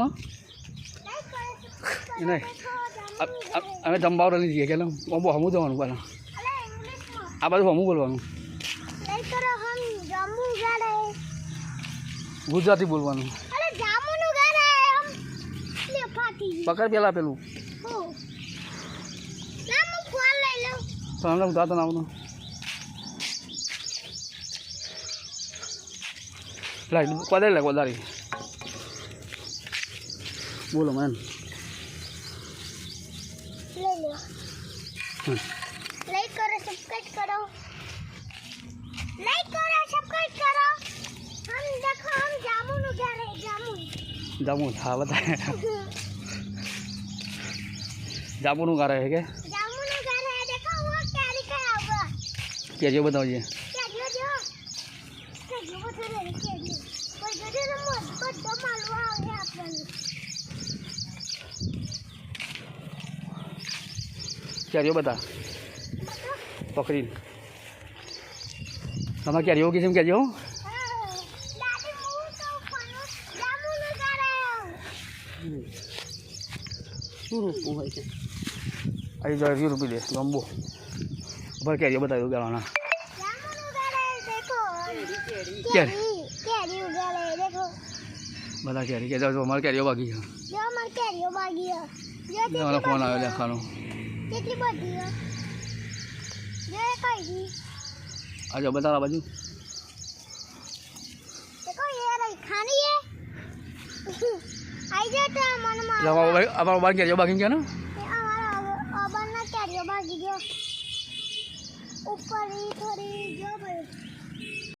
માં એ નહીં અમે નહીં જઈએ કે બહુ હમું જવાનું પહેલાં. આ બાજુ હમું બોલવાનું. ગુજરાતી બોલવાનું. પકડ પેલા. પેલું તમને ઉતારતો ના આવતું લાઈ કોદારી લાઈ કોદારી बोलो मैन लाइक हाँ। करो सब्सक्राइब करो। लाइक करो सब्सक्राइब करो। हम देखो हम जामुन उगा रहे जामुन। जामुन हाँ बताए। जामुन उगा रहे हैं क्या? जामुन उगा रहे हैं देखो वो क्या लिखा है होगा क्या जो बताओ ये? क्या जो जो? क्या जो बता रहे हैं क्या जो? पर जो जो नंबर पर मालूम है કેરીઓ બધા? પકડીને. તમે કેરીઓ કીધું કેરીઓ શું રોપવું હોય છે? આવી જાય વીસ રૂપી દે ગંબો ભર કેરીઓ બતાવી દઉં ગાવાના કેરી બધા ક્યારે? કે અમારે કેરીઓ બાકી છે. ફોન આવ્યો દેખાનો કેટલી બધી જો એ કઈ દી. આ જો બતાવા બાજુ. દેખો યાર આ ખાની એ? આઈ જા તો મનમાં અમારો બાર ગયા બાકી ગયા ને અમારો ઓબન ના કેરિયો બાકી ગયો. ઉપર થોડી જો ભાઈ.